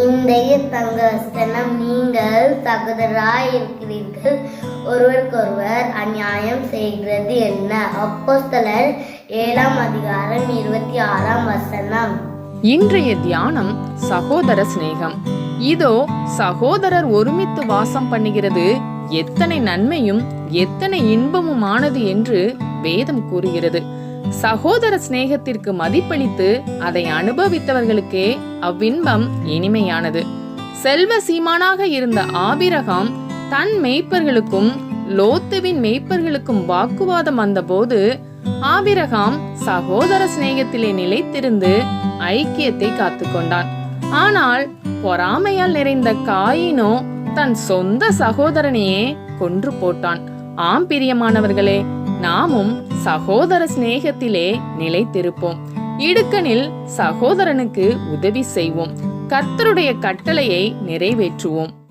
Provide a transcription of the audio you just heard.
இன்றைய தங்க வசனம் நீங்கள் சகோதராய் இருக்கிறீர்கள். ஒருவருக்கொருவர் அநியாயம் செய்கிறது என்ன? அப்போஸ்தலர் ஏழாம் அதிகாரம் இருபத்தி ஆறாம் வசனம். இன்றைய தியானம் சகோதர சிநேகம். இதோ சகோதரர் ஒருமித்து வாசம் பண்ணுகிறது. எத்தனை நன்மையும் எத்தனை இன்பமுமானது என்று வேதம் கூறுகிறது. சகோதர சிநேகத்திற்கு மதிப்பளித்து அதை அனுபவித்தவர்களுக்கே அவ்வின்பம் இனிமையானது. செல்வ சீமானாக இருந்த ஆபிரகாம் தன் மெய்ப்பர்களுக்கும் லோத்துவின் மெய்ப்பர்களுக்கும் வாக்குவாதம் வந்தபோது ஆபிரகாம் சகோதர சிநேகத்திலே நிலைத்திருந்து ஐக்கியத்தை காத்துக்கொண்டான். ஆனால் பொறாமையால் நிறைந்த காயினோ தன் சொந்த சகோதரனையே கொன்று போட்டான். ஆம் பிரியமானவர்களே நாமும் சகோதர சிநேகத்திலே நிலைத்திருப்போம். இடுக்கனில் சகோதரனுக்கு உதவி செய்வோம். கர்த்தருடைய கட்டளையை நிறைவேற்றுவோம்.